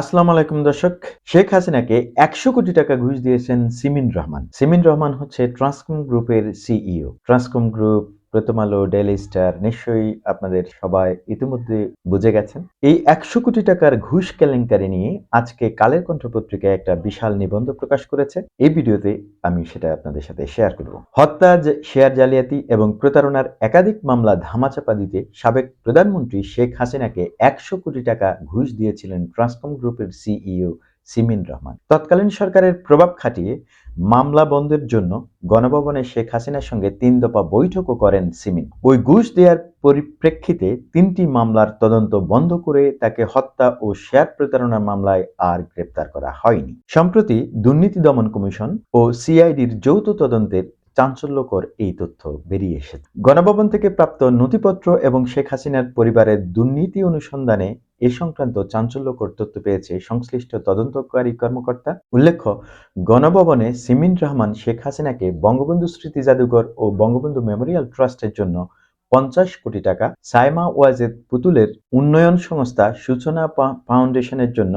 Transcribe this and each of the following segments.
আসসালামু আলাইকুম দর্শক। শেখ হাসিনাকে একশো কোটি টাকা ঘুষ দিয়েছেন সিমিন রহমান। সিমিন রহমান হচ্ছে ট্রান্সকম গ্রুপের সিইও ট্রান্সকম গ্রুপ প্রথম আলো ডেইলি স্টার নিশ্চয়ই আপনাদের সবাই ইতিমধ্যে বুঝে গেছেন। এই একশো কোটি টাকার ঘুষ কেলেঙ্কারি নিয়ে আজকে কালের কণ্ঠ পত্রিকায় একটা বিশাল নিবন্ধ প্রকাশ করেছে। এই ভিডিওতে আমি সেটা আপনাদের সাথে শেয়ার করব। হত্যা শেয়ার জালিয়াতি এবং প্রতারণার একাধিক মামলা ধামাচাপা দিতে সাবেক প্রধানমন্ত্রী শেখ হাসিনাকে একশো কোটি টাকা ঘুষ দিয়েছিলেন ট্রান্সকম গ্রুপের সিইও সিমিন রহমান। তৎকালীন সরকারের প্রভাব খাটিয়ে মামলা বন্ধের জন্য গণভবনে শেখ হাসিনার সঙ্গে তিন দফা বৈঠকও করেন সিমিন। ওই ঘুষ দেওয়ার পরিপ্রেক্ষিতে তিনটি মামলার তদন্ত বন্ধ করে তাকে হত্যা ও শেয়ার প্রতারণার মামলায় আর গ্রেপ্তার করা হয়নি। সম্প্রতি দুর্নীতি দমন কমিশন ও সিআইডির যৌথ তদন্তের চাঞ্চল্যকর এই তথ্য বেরিয়ে এসেছে। গণভবন থেকে প্রাপ্ত নথিপত্র এবং শেখ হাসিনার পরিবারের দুর্নীতি অনুসন্ধানে এ সংক্রান্ত চাঞ্চল্যকর তথ্য পেয়েছে সংশ্লিষ্ট তদন্তকারী কর্মকর্তা। উল্লেখ্য, গণভবনে সিমিন রহমান শেখ হাসিনাকে বঙ্গবন্ধু স্মৃতি জাদুঘর ও বঙ্গবন্ধু মেমোরিয়াল ট্রাস্টের জন্য পঞ্চাশ কোটি টাকা সাইমা ওয়াজেদ পুতুলের উন্নয়ন সংস্থা সূচনা ফাউন্ডেশনের জন্য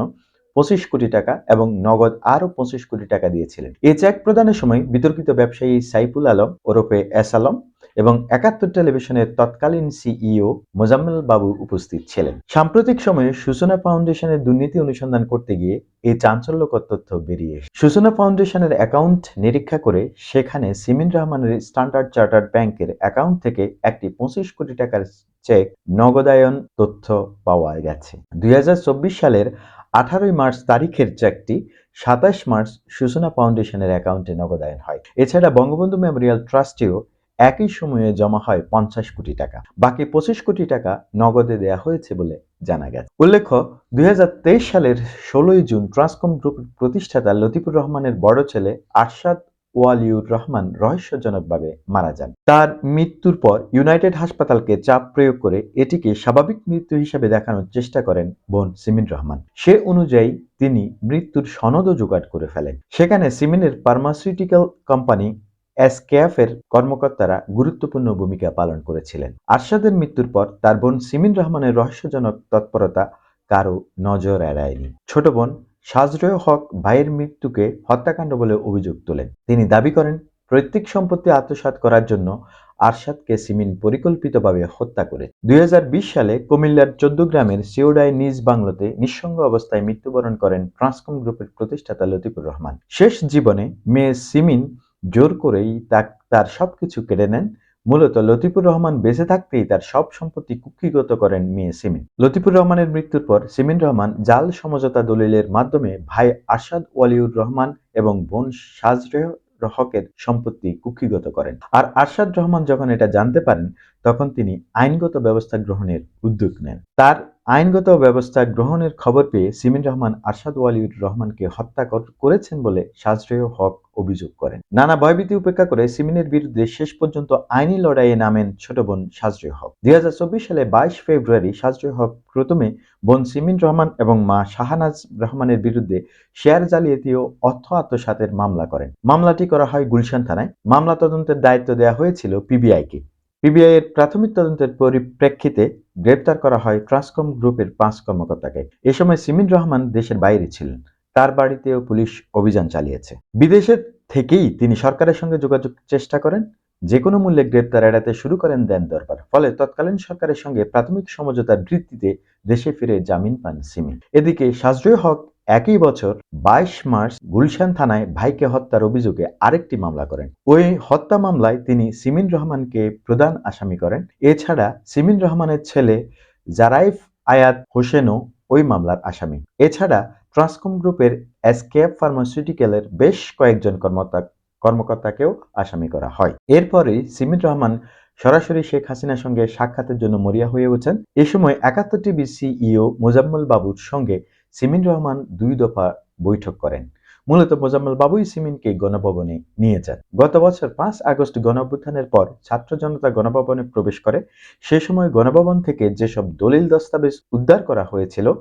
পঁচিশ কোটি টাকা এবং নগদ আরও পঁচিশ কোটি টাকা দিয়েছিলেন। এই চেক প্রদানের সময় বিতর্কিত ব্যবসায়ী সাইফুল আলম, ওরফে এস আলম এবং একাত্তর টেলিভিশনের তৎকালীন সিইও মোজাম্মেল বাবু উপস্থিত ছিলেন। সাম্প্রতিক সময়ে সূচনা ফাউন্ডেশনের দুর্নীতি অনুসন্ধান করতে গিয়ে এই চাঞ্চল্যকর তথ্য বেরিয়ে। সূচনা ফাউন্ডেশনের অ্যাকাউন্ট নিরীক্ষা করে সেখানে সিমিন রহমানের স্ট্যান্ডার্ড চার্টার্ড ব্যাংকের অ্যাকাউন্ট থেকে একটি পঁচিশ কোটি টাকার চেক নগদায়ন তথ্য পাওয়া গেছে। দুই হাজার চব্বিশ সালের আঠারোই মার্চ তারিখের চেকটি সাতাশ মার্চ সূচনা ফাউন্ডেশনের অ্যাকাউন্টে নগদায়ন হয়। এছাড়া বঙ্গবন্ধু মেমোরিয়াল ট্রাস্টেও একই সময়ে জমা হয় পঞ্চাশ কোটি টাকা। বাকি পঁচিশ কোটি টাকা নগদে দেয়া হয়েছে বলে জানা গেছে। উল্লেখ্য, দুই হাজার তেইশ সালের ষোলোই জুন ট্রান্সকম গ্রুপের প্রতিষ্ঠাতা লতিফুর রহমানের বড় ছেলে আরশাদ ওয়ালিউর রহমান রহস্যজনকভাবে মারা যান। তার মৃত্যুর পর ইউনাইটেড হাসপাতালকে চাপ প্রয়োগ করে এটিকে স্বাভাবিক মৃত্যু হিসেবে দেখানোর চেষ্টা করেন বোন সিমিন রহমান। সে অনুযায়ী তিনি মৃত্যুর সনদও জোগাড় করে ফেলেন। সেখানে সিমিনের ফার্মাসিউটিক্যাল কোম্পানি এসকেএফ এর কর্মকর্তারা গুরুত্বপূর্ণ ভূমিকা পালন করেছিলেন। আরশাদের মৃত্যুর পর তার বোন সিমিন রহমানের রহস্যজনক তৎপরতা কারও নজর এড়ায়নি। ছোট বোন সাজরয় হক ভাইয়ের মৃত্যুকে হত্যাকাণ্ড বলে অভিযোগ তোলেন তিনি দাবি করেন প্রত্যেক সম্পত্তি আত্মসাৎ করার জন্য আরশাদকে সিমিন পরিকল্পিতভাবে হত্যা করে। দুই হাজার বিশ সালে কুমিল্লার চোদ্দ গ্রামের সিওডায় নিজ বাংলোতে নিঃসঙ্গ অবস্থায় মৃত্যুবরণ করেন ট্রান্সকম গ্রুপের প্রতিষ্ঠাতা লতিফুর রহমান। শেষ জীবনে মেয়ে সিমিন জোর করেই তার সবকিছু কেড়ে নেন মূলত লতিফুর রহমান বেঁচে থাকতেই তার সব সম্পত্তি কুক্ষিগত করেন মেয়ে সিমিন। লতিফুর রহমানের মৃত্যুর পর সিমিন রহমান জাল সমঝোতা দলিলের মাধ্যমে ভাই আসাদ ওয়ালিউর রহমান এবং বোন সাজরেহ হকের সম্পত্তি কুক্ষিগত করেন। আর আরশাদ রহমান যখন এটা জানতে পারেন, তখন তিনি আইনগত ব্যবস্থা গ্রহণের উদ্যোগ নেন। তার আইনগত ব্যবস্থা গ্রহণের খবর পেয়ে সিমিন রহমান আরশাদ ওয়ালিউর রহমানকে হত্যা কর- করেছেন বলে সাজরেহ হক অভিযোগ করেন। নানা ভয়ভীতি উপেক্ষা করে সিমিনের বিরুদ্ধে শেষ পর্যন্ত আইনি লড়াইয়ে নামেন ছোট বোন সাজরে হক। দুই সালে বাইশ ফেব্রুয়ারি সাজরে হক প্রথমে বোন সিমিন রহমান এবং মা শাহানাজ রহমানের বিরুদ্ধে শেয়ার জালিয়াতি ও অর্থ আত্মসাতের মামলা করেন। মামলাটি করা হয় গুলশান থানায়। মামলা তদন্তের দায়িত্ব দেওয়া হয়েছিল পিবিআইকে। পিবিআই এর প্রাথমিক তদন্তের পরিপ্রেক্ষিতে গ্রেপ্তার করা হয় ট্রান্সকম গ্রুপের পাঁচ কর্মকর্তাকে। এ সময় সিমিন রহমান দেশের বাইরে ছিলেন। তার বাড়িতেও পুলিশ অভিযান চালিয়েছে। বিদেশের থেকেই তিনি সরকারের সঙ্গে যোগাযোগ চেষ্টা করেন। যে কোনো মূল্যে গ্রেপ্তার এড়াতে শুরু করেন দেন দরবার। ফলে তৎকালীন সরকারের সঙ্গে প্রাথমিক সমঝোতার ভিত্তিতে দেশে ফিরে জামিন পান সিমিন। এদিকে সাজরুল হক একই বছর বাইশ মার্চ গুলশান থানায় ভাইকে হত্যার অভিযোগে আরেকটি মামলা করেন। ওই হত্যা মামলায় তিনি সিমিন রহমানকে প্রধান আসামি করেন। এছাড়া সিমিন রহমানের ছেলে জারাইফ আয়াত হোসেনও ওই মামলার আসামি। এছাড়া ট্রান্সকম গ্রুপের এসকেএফ ফার্মাসিউটিক্যালের বেশ কয়েকজন কর্মকর্তা কর্মকর্তাকেও আসামি করা হয়। এরপরেই সিমিন রহমান সরাসরি শেখ হাসিনার সঙ্গে সাক্ষাতের জন্য মরিয়া হয়ে ওঠেন। এ সময় একাত্তর টিভি সিইও মোজাম্মল বাবুর সঙ্গে সিমিন রহমান দুই দফা বৈঠক করেন। মূলত মোজাম্মল বাবুই সিমিনকে গণভবনে নিয়ে যান। গত বছর পাঁচ আগস্ট গণঅভ্যুত্থানের পর ছাত্র জনতা গণভবনে প্রবেশ করে। সে সময় গণভবন থেকে যেসব দলিল দস্তাবেজ উদ্ধার করা হয়েছিল,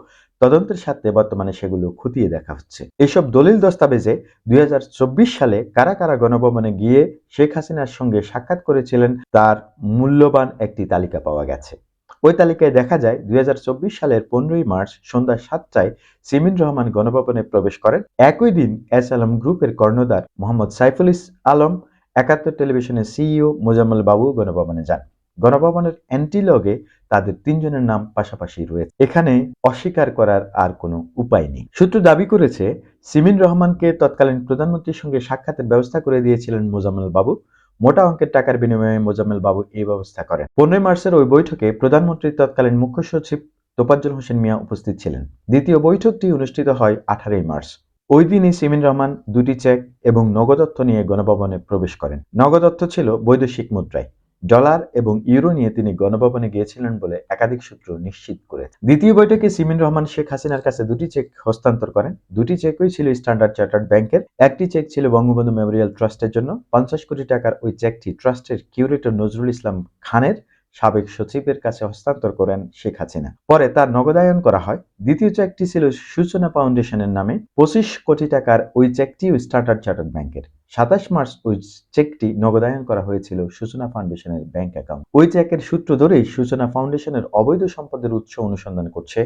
তদন্তের সাথে বর্তমানে সেগুলো খতিয়ে দেখা হচ্ছে। এসব দলিল দস্তাবেজে দুই হাজার চব্বিশ সালে কারা কারা গণভবনে গিয়ে শেখ হাসিনার সঙ্গে সাক্ষাৎ করেছিলেন, তার মূল্যবান একটি তালিকা পাওয়া গেছে। ওই তালিকায় দেখা যায় দুই সালের পনেরোই মার্চ সন্ধ্যা সাতটায় সিমিন রহমান গণভবনে প্রবেশ করেন। একই দিন এস আলম গ্রুপের কর্ণধার মোহাম্মদ সাইফুল আলম, একাত্তর টেলিভিশনের সিইও মোজাম্মেল বাবু গণভবনে যান। গণভবনের অ্যান্টিলগে তাদের তিনজনের নাম পাশাপাশি রয়েছে। এখানে অস্বীকার করার আর কোনো উপায় নেই। সূত্র দাবি করেছে, সিমিন রহমানকে তৎকালীন প্রধানমন্ত্রীর সঙ্গে সাক্ষাতের ব্যবস্থা করে দিয়েছিলেন মোজাম্মেল বাবু। মোটা অঙ্কের টাকার বিনিময়ে মোজাম্মেল বাবু এই ব্যবস্থা করেন। পনেরোই মার্চের ওই বৈঠকে প্রধানমন্ত্রীর তৎকালীন মুখ্য সচিব তোপাজ্জল হোসেন মিয়া উপস্থিত ছিলেন। দ্বিতীয় বৈঠকটি অনুষ্ঠিত হয় আঠারোই মার্চ। ওই দিনই সিমিন রহমান দুটি চেক এবং নগদত্ব নিয়ে গণভবনে প্রবেশ করেন। নগদত্ব ছিল বৈদেশিক মুদ্রায়। ডলার এবং ইউরো নিয়ে তিনি গণভবনে গিয়েছিলেন বলে একাধিক সূত্র নিশ্চিত করে দ্বিতীয় বৈঠকে সিমিন রহমান, শেখ হাসিনার কাছে দুটি চেক হস্তান্তর করেন। দুটি চেকই ছিল স্ট্যান্ডার্ড চার্টার্ড ব্যাংকের। একটি চেক ছিল বঙ্গবন্ধু মেমোরিয়াল ট্রাস্টের জন্য। পঞ্চাশ কোটি টাকার ওই চেকটি ট্রাস্টের কিউরেটর নজরুল ইসলাম খানের। সাবেক সচিবের কাছে হস্তান্তর করেন শেখ হাসিনা। পরে তার নগদায়ন করা হয়। দ্বিতীয় চেকটি ছিল সূচনা ফাউন্ডেশনের নামে পঁচিশ কোটি টাকার ওই চেকটিও স্ট্যান্ডার্ড চার্টার্ড ব্যাংকের। সাতাশ মার্চ ওই চেকটি নগদায়ন করা হয়েছিল সূচনা ফাউন্ডেশনের ব্যাংক অ্যাকাউন্ট। ওই চেকের সূত্র ধরেই সূচনা ফাউন্ডেশনের অবৈধ সম্পদের উৎস অনুসন্ধান করছে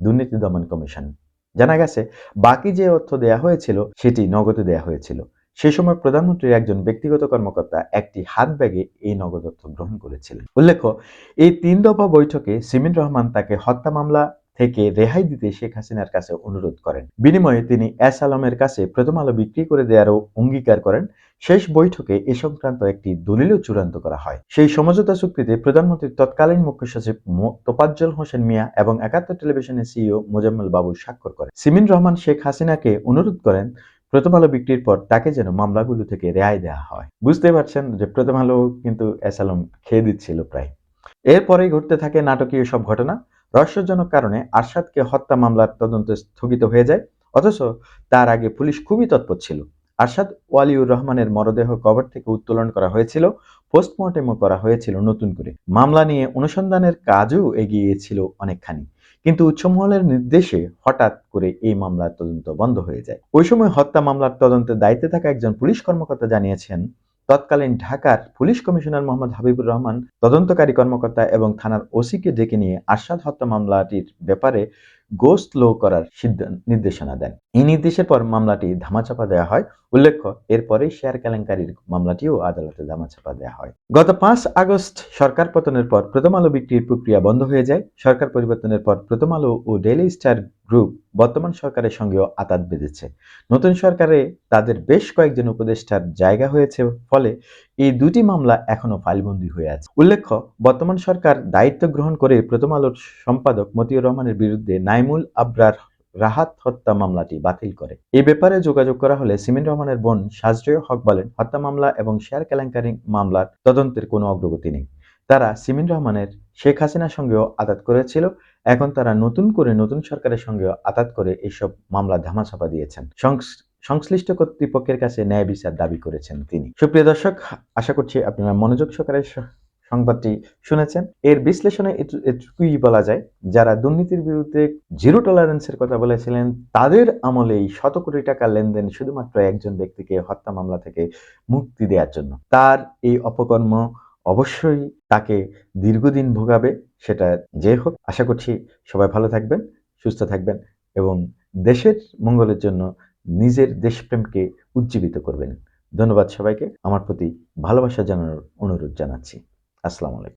দুর্নীতি দমন কমিশন। জানা গেছে, বাকি যে অর্থ দেয়া হয়েছিল, সেটি নগদে দেয়া হয়েছিল। সে সময় প্রধানমন্ত্রীর একজন ব্যক্তিগত কর্মকর্তা একটি হাত ব্যাগে এই নগদ অর্থ গ্রহণ করেছিলেন। উল্লেখ্য, এই তিন দফা বৈঠকে সিমিন রহমান তাকে হত্যা মামলা থেকে রেহাই দিতে শেখ হাসিনার কাছে অনুরোধ করেন। বিনিময়ে তিনি এস আলমের কাছে প্রথম আলো বিক্রি করে দেওয়ারও অঙ্গীকার করেন। শেষ বৈঠকে এ সংক্রান্ত একটি দলিলও চূড়ান্ত করা হয়। সেই সমঝোতা চুক্তিতে প্রধানমন্ত্রীর তৎকালীন মুখ্য সচিব তোপাজ্জল হোসেন মিয়া এবং একাত্তর টেলিভিশনের সিইও মোজাম্মেল বাবু স্বাক্ষর করেন। সিমিন রহমান শেখ হাসিনাকে অনুরোধ করেন প্রথম আলো বিক্রির পর তাকে যেন মামলাগুলো থেকে রেহাই দেওয়া হয়। বুঝতে পারছেন যে প্রথম আলো কিন্তু আলম খেয়ে দিচ্ছিল প্রায়। এরপরেই ঘটতে থাকে নাটকীয় সব ঘটনা। রহস্যজনক কারণে আরশাদকে হত্যা মামলার তদন্ত স্থগিত হয়ে যায়। অথচ তার আগে পুলিশ খুবই তৎপর ছিল। আরশাদ ওয়ালিউর রহমানের মরদেহ কবর থেকে উত্তোলন করা হয়েছিল, পোস্টমর্টেমও করা হয়েছিল নতুন করে। মামলা নিয়ে অনুসন্ধানের কাজও এগিয়েছিল অনেকখানি। কিন্তু উচ্চমহলের নির্দেশে হঠাৎ করে এই মামলার তদন্ত বন্ধ হয়ে যায়। ওই সময় হত্যা মামলার তদন্তের দায়িত্বে থাকা একজন পুলিশ কর্মকর্তা জানিয়েছেন, তৎকালীন ঢাকার পুলিশ কমিশনার মোহাম্মদ হাবিবুর রহমান, তদন্তকারী কর্মকর্তা এবং থানার ওসিকে ডেকে নিয়ে আরশাদ হত্যা মামলাটির ব্যাপারে গোস্ট লো করার সিদ্ধান্ত নির্দেশনা দেন। এই নির্দেশের পর মামলাটি ধামাচাপা দেওয়া হয়। উল্লেখ্য এরপরেই শেয়ার কেলেঙ্কারির মামলাটিও আদালতে ধামাচাপা দেওয়া হয়। গত পাঁচ আগস্ট সরকার পতনের পর প্রথম আলো বিক্রির প্রক্রিয়া বন্ধ হয়ে যায়। সরকার পরিবর্তনের পর প্রথম আলো ও ডেইলি স্টার গ্রুপ বর্তমান সরকারের সঙ্গেও আতাত বেঁধেছে। নতুন সরকারে তাদের বেশ কয়েকজন উপদেষ্টার জায়গা হয়েছে, ফলে এই দুটি মামলা এখনও ফাইলবন্দি হয়ে আছে। উল্লেখ্য, বর্তমান সরকার দায়িত্ব গ্রহণ করে প্রথম আলোর সম্পাদক মতিউর রহমানের বিরুদ্ধে নাইমুল আবরার রাহাত হত্যা মামলাটি বাতিল করে। এ ব্যাপারে যোগাযোগ করা হলে সিমিন রহমানের বোন সাজরিয় হক বলেন, হত্যা মামলা এবং শেয়ার কেলেঙ্কারি মামলার তদন্তের কোনো অগ্রগতি নেই। তারা সিমিন রহমানের শেখ হাসিনার সঙ্গেও আঘাত করেছিল, এখন তারা নতুন করে নতুন সরকারের সঙ্গেও আঘাত করে এইসব মামলা ধামাচাপা দিয়েছেন। সংশ্লিষ্ট কর্তৃপক্ষের কাছে ন্যায় বিচার দাবি করেছেন তিনি। সুপ্রিয় দর্শক, আশা করছি আপনারা মনোযোগ সহকারে সংবাদটি শুনেছেন। এর বিশ্লেষণে এটুকুই বলা যায়, যারা দুর্নীতির বিরুদ্ধে জিরো টলারেন্সের কথা বলেছিলেন, তাদের আমলেই শত কোটি টাকা লেনদেন শুধুমাত্র একজন ব্যক্তিকে হত্যা মামলা থেকে মুক্তি দেওয়ার জন্য। তার এই অপকর্ম অবশ্যই তাকে দীর্ঘদিন ভোগাবে, সেটা যে হোক। আশা করছি সবাই ভালো থাকবেন, সুস্থ থাকবেন এবং দেশের মঙ্গলের জন্য নিজের দেশপ্রেমকে উজ্জীবিত করবেন। ধন্যবাদ সবাইকে। আমার প্রতি ভালোবাসা জানানোর অনুরোধ জানাচ্ছি। আসসালামু আলাইকুম।